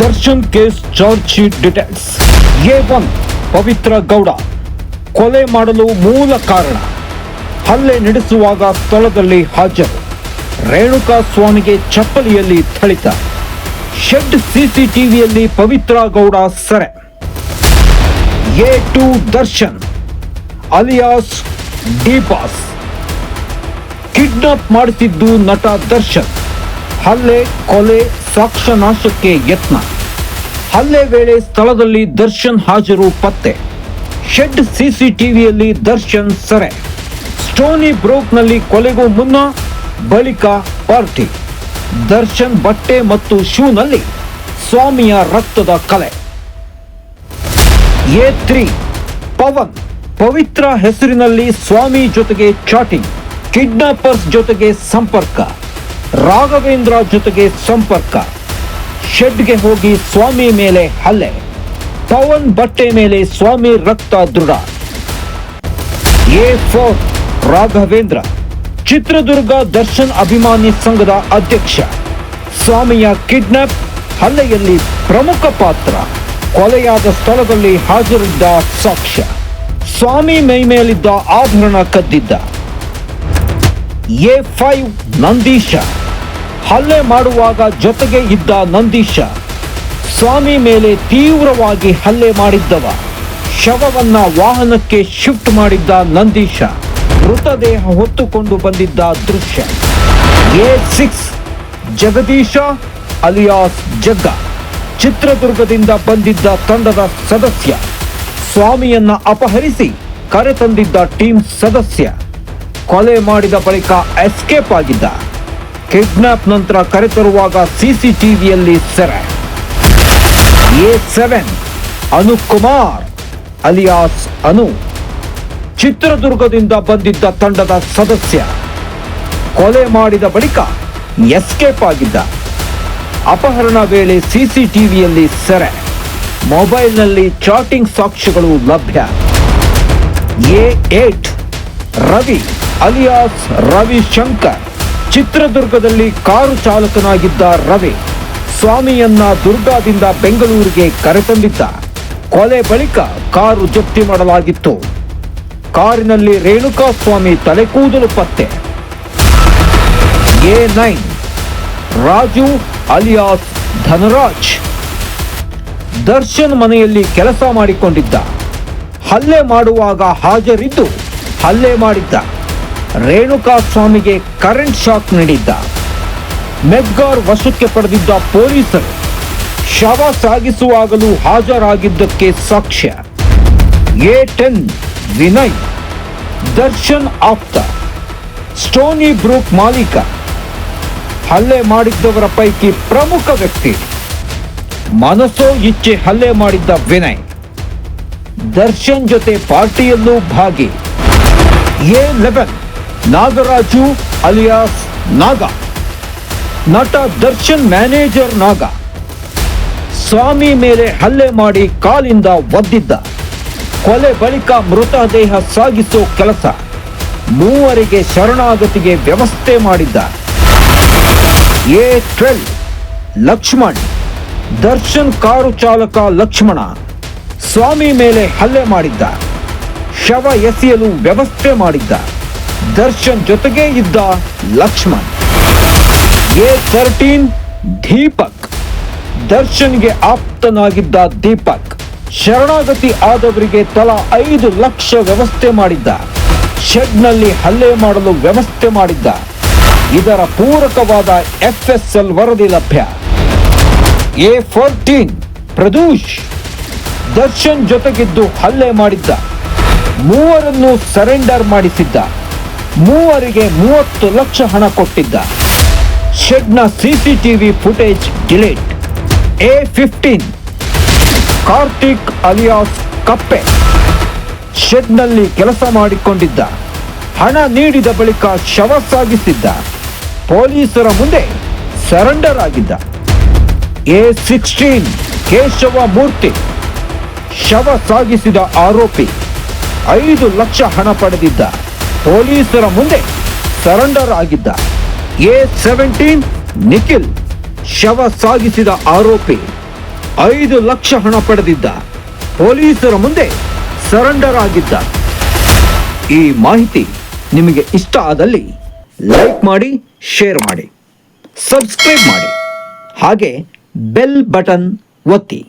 Darshan case charge sheet details. A one, Pavithra Gowda. ಕೊಲೆ ಮಾಡಲು ಮೂಲ ಕಾರಣ. ಹಲ್ಲೆ ನಡೆಸುವಾಗ ಸ್ಥಳದಲ್ಲಿ ಹಾಜರು. ರೇಣುಕಾ ಸ್ವಾಮಿಗೆ ಚಪ್ಪಲಿಯಲ್ಲಿ ಥಳಿತ. ಶೆಡ್ ಸಿಸಿಟಿವಿಯಲ್ಲಿ ಪವಿತ್ರ ಗೌಡ ಸೆರೆ. A two Darshan, alias D Boss kidnap ಮಾಡುತ್ತಿದ್ದು ನಟ ದರ್ಶನ್. ಹಲ್ಲೆ, ಕೊಲೆ, ಸಾಕ್ಷ್ಯ ನಾಶಕ್ಕೆ ಯತ್ನ. ಹಲ್ಲೆ ವೇಳೆ ಸ್ಥಳದಲ್ಲಿ ದರ್ಶನ್ ಹಾಜರು ಪತ್ತೆ. ಶೆಡ್ ಸಿಸಿಟಿವಿಯಲ್ಲಿ ದರ್ಶನ್ ಸೆರೆ. ಸ್ಟೋನಿ ಬ್ರೋಕ್ನಲ್ಲಿ ಕೊಲೆಗೂ ಮುನ್ನ ಬಳಿಕ ಪಾರ್ಟಿ. ದರ್ಶನ್ ಬಟ್ಟೆ ಮತ್ತು ಶೂನಲ್ಲಿ ಸ್ವಾಮಿಯ ರಕ್ತದ ಕಲೆ. A three, Pavan. ಪವಿತ್ರ ಹೆಸರಿನಲ್ಲಿ ಸ್ವಾಮಿ ಜೊತೆಗೆ ಚಾಟಿಂಗ್. ಕಿಡ್ನಾಪರ್ಸ್ ಜೊತೆಗೆ ಸಂಪರ್ಕ. ರಾಘವೇಂದ್ರ ಜೊತೆಗೆ ಸಂಪರ್ಕ. ಶೆಡ್ಗೆ ಹೋಗಿ ಸ್ವಾಮಿ ಮೇಲೆ ಹಲ್ಲೆ. ಪವನ್ ಬಟ್ಟೆ ಮೇಲೆ ಸ್ವಾಮಿ ರಕ್ತ ದೃಢ. A four Raghavendra. Chitradurga Darshan ಅಭಿಮಾನಿ ಸಂಘದ ಅಧ್ಯಕ್ಷ. ಸ್ವಾಮಿಯ ಕಿಡ್ನಾಪ್ ಹಲ್ಲೆಯಲ್ಲಿ ಪ್ರಮುಖ ಪಾತ್ರ. ಕೊಲೆಯಾದ ಸ್ಥಳದಲ್ಲಿ ಹಾಜರಿದ್ದ ಸಾಕ್ಷ್ಯ. ಸ್ವಾಮಿ ಮೈ ಮೇಲಿದ್ದ ಆಭರಣ ಕದ್ದಿದ್ದ. A five Nandisha. ಹಲ್ಲೆ ಮಾಡುವಾಗ ಜೊತೆಗೆ ಇದ್ದ ನಂದೀಶ. ಸ್ವಾಮಿ ಮೇಲೆ ತೀವ್ರವಾಗಿ ಹಲ್ಲೆ ಮಾಡಿದ್ದವ. ಶವವನ್ನ ವಾಹನಕ್ಕೆ ಶಿಫ್ಟ್ ಮಾಡಿದ್ದ ನಂದೀಶ. ಮೃತದೇಹ ಹೊತ್ತುಕೊಂಡು ಬಂದಿದ್ದ ದೃಶ್ಯ. ಎ ಸಿಕ್ಸ್, ಜಗದೀಶ ಅಲಿಯಾಸ್ ಜಗ್ಗ. ಚಿತ್ರದುರ್ಗದಿಂದ ಬಂದಿದ್ದ ತಂಡದ ಸದಸ್ಯ. ಸ್ವಾಮಿಯನ್ನ ಅಪಹರಿಸಿ ಕರೆತಂದಿದ್ದ ಟೀಮ್ ಸದಸ್ಯ. ಕೊಲೆ ಮಾಡಿದ ಬಳಿಕ ಎಸ್ಕೇಪ್ ಆಗಿದ್ದ. ಕಿಡ್ನಾಪ್ ನಂತರ ಕರೆತರುವಾಗ ಸಿಸಿಟಿವಿಯಲ್ಲಿ ಸೆರೆ. A seven, Anu Kumar, alias Anu. ಚಿತ್ರದುರ್ಗದಿಂದ ಬಂದಿದ್ದ ತಂಡದ ಸದಸ್ಯ. ಕೊಲೆ ಮಾಡಿದ ಬಳಿಕ ಎಸ್ಕೇಪ್ ಆಗಿದ್ದ. ಅಪಹರಣ ವೇಳೆ ಸಿಸಿಟಿವಿಯಲ್ಲಿ ಸೆರೆ. ಮೊಬೈಲ್ನಲ್ಲಿ ಚಾಟಿಂಗ್ ಸಾಕ್ಷ್ಯಗಳು ಲಭ್ಯ. A eight, Ravi, alias Ravishankar. ಚಿತ್ರದುರ್ಗದಲ್ಲಿ ಕಾರು ಚಾಲಕನಾಗಿದ್ದ ರವಿ ಸ್ವಾಮಿಯನ್ನ ದುರ್ಗಾದಿಂದ ಬೆಂಗಳೂರಿಗೆ ಕರೆತಂದಿದ್ದ. ಕೊಲೆ ಬಳಿಕ ಕಾರು ಜಪ್ತಿ ಮಾಡಲಾಗಿತ್ತು. ಕಾರಿನಲ್ಲಿ ರೇಣುಕಾ ಸ್ವಾಮಿ ತಲೆಕೂದಲು ಪತ್ತೆ. A nine Raju alias Dhanraj Darshan ಮನೆಯಲ್ಲಿ ಕೆಲಸ ಮಾಡಿಕೊಂಡಿದ್ದ. ಹಲ್ಲೆ ಮಾಡುವಾಗ ಹಾಜರಿದ್ದು ಹಲ್ಲೆ ಮಾಡಿದ್ದ. ರೇಣುಕಾ ಸ್ವಾಮಿಗೆ ಕರೆಂಟ್ ಶಾಕ್ ನೀಡಿದ್ದ. ಮೆಗ್ಗಾರ್ ವಶಕ್ಕೆ ಪಡೆದಿದ್ದ ಪೊಲೀಸರು ಶವ ಸಾಗಿಸುವಾಗಲೂ ಹಾಜರಾಗಿದ್ದಕ್ಕೆ ಸಾಕ್ಷ್ಯ. ಎ ಟೆನ್ ವಿನಯ್, ದರ್ಶನ್ ಆಪ್ತ, ಸ್ಟೋನಿ ಬ್ರೂಕ್ ಮಾಲೀಕ. ಹಲ್ಲೆ ಮಾಡಿದ್ದವರ ಪೈಕಿ ಪ್ರಮುಖ ವ್ಯಕ್ತಿ. ಮನಸೋ ಇಚ್ಛೆ ಹಲ್ಲೆ ಮಾಡಿದ್ದ ವಿನಯ್. ದರ್ಶನ್ ಜೊತೆ ಪಾರ್ಟಿಯಲ್ಲೂ ಭಾಗಿ. ಎ ಲೆವೆನ್ ನಾಗರಾಜು ಅಲಿಯಾಸ್ ನಾಗ. ನಟ ದರ್ಶನ್ ಮ್ಯಾನೇಜರ್ ನಾಗ. ಸ್ವಾಮಿ ಮೇಲೆ ಹಲ್ಲೆ ಮಾಡಿ ಕಾಲಿಂದ ಒದ್ದಿದ್ದ. ಕೊಲೆ ಬಳಿಕ ಮೃತದೇಹ ಸಾಗಿಸೋ ಕೆಲಸ. ಮೂವರಿಗೆ ಶರಣಾಗತಿಗೆ ವ್ಯವಸ್ಥೆ ಮಾಡಿದ್ದ. A twelve, Lakshman. Darshan car ಚಾಲಕ ಲಕ್ಷ್ಮಣ. ಸ್ವಾಮಿ ಮೇಲೆ ಹಲ್ಲೆ ಮಾಡಿದ್ದ. ಶವ ಎಸೆಯಲು ವ್ಯವಸ್ಥೆ ಮಾಡಿದ್ದ. ದರ್ಶನ್ ಜೊತೆಗೆ ಇದ್ದ ಲಕ್ಷ್ಮಣ್. A thirteen Deepak. ದರ್ಶನ್ಗೆ ಆಪ್ತನಾಗಿದ್ದ ದೀಪಕ್. ಶರಣಾಗತಿ ಆದವರಿಗೆ ತಲಾ ಐದು ಲಕ್ಷ ವ್ಯವಸ್ಥೆ ಮಾಡಿದ್ದ. ಶೆಡ್ನಲ್ಲಿ ಹಲ್ಲೆ ಮಾಡಲು ವ್ಯವಸ್ಥೆ ಮಾಡಿದ್ದ. ಇದರ ಪೂರಕವಾದ ಎಫ್ ಎಸ್ ಎಲ್ ವರದಿ ಲಭ್ಯ. A fourteen Pradosh. ದರ್ಶನ್ ಜೊತೆಗಿದ್ದು ಹಲ್ಲೆ ಮಾಡಿದ್ದ. ಮೂವರನ್ನು ಸರೆಂಡರ್ ಮಾಡಿಸಿದ್ದ. ಮೂವರಿಗೆ ಮೂವತ್ತು ಲಕ್ಷ ಹಣ ಕೊಟ್ಟಿದ್ದ. ಶೆಡ್ನ CCTV footage delete. A fifteen. Karthik alias Kappe. ಶೆಡ್ನಲ್ಲಿ ಕೆಲಸ ಮಾಡಿಕೊಂಡಿದ್ದ. ಹಣ ನೀಡಿದ ಬಳಿಕ ಶವ ಸಾಗಿಸಿದ್ದ. ಪೊಲೀಸರ ಮುಂದೆ ಸರೆಂಡರ್ ಆಗಿದ್ದ. A sixteen. ಕೇಶವ ಮೂರ್ತಿ. ಶವ ಸಾಗಿಸಿದ ಆರೋಪಿ ಐದು ಲಕ್ಷ ಹಣ ಪಡೆದಿದ್ದ. ಪೊಲೀಸರ ಮುಂದೆ ಸರೆಂಡರ್ ಆಗಿದ್ದ ಎ ಸೆವೆಂಟೀನ್ ನಿಖಿಲ್ ಶವ ಸಾಗಿಸಿದ ಆರೋಪಿ ಐದು ಲಕ್ಷ ಹಣ ಪಡೆದಿದ್ದ. ಪೊಲೀಸರ ಮುಂದೆ ಸರೆಂಡರ್ ಆಗಿದ್ದ. ಈ ಮಾಹಿತಿ ನಿಮಗೆ ಇಷ್ಟ ಆದಲ್ಲಿ ಲೈಕ್ ಮಾಡಿ, ಶೇರ್ ಮಾಡಿ, ಸಬ್ಸ್ಕ್ರೈಬ್ ಮಾಡಿ. ಹಾಗೆ ಬೆಲ್ ಬಟನ್ ಒತ್ತಿ.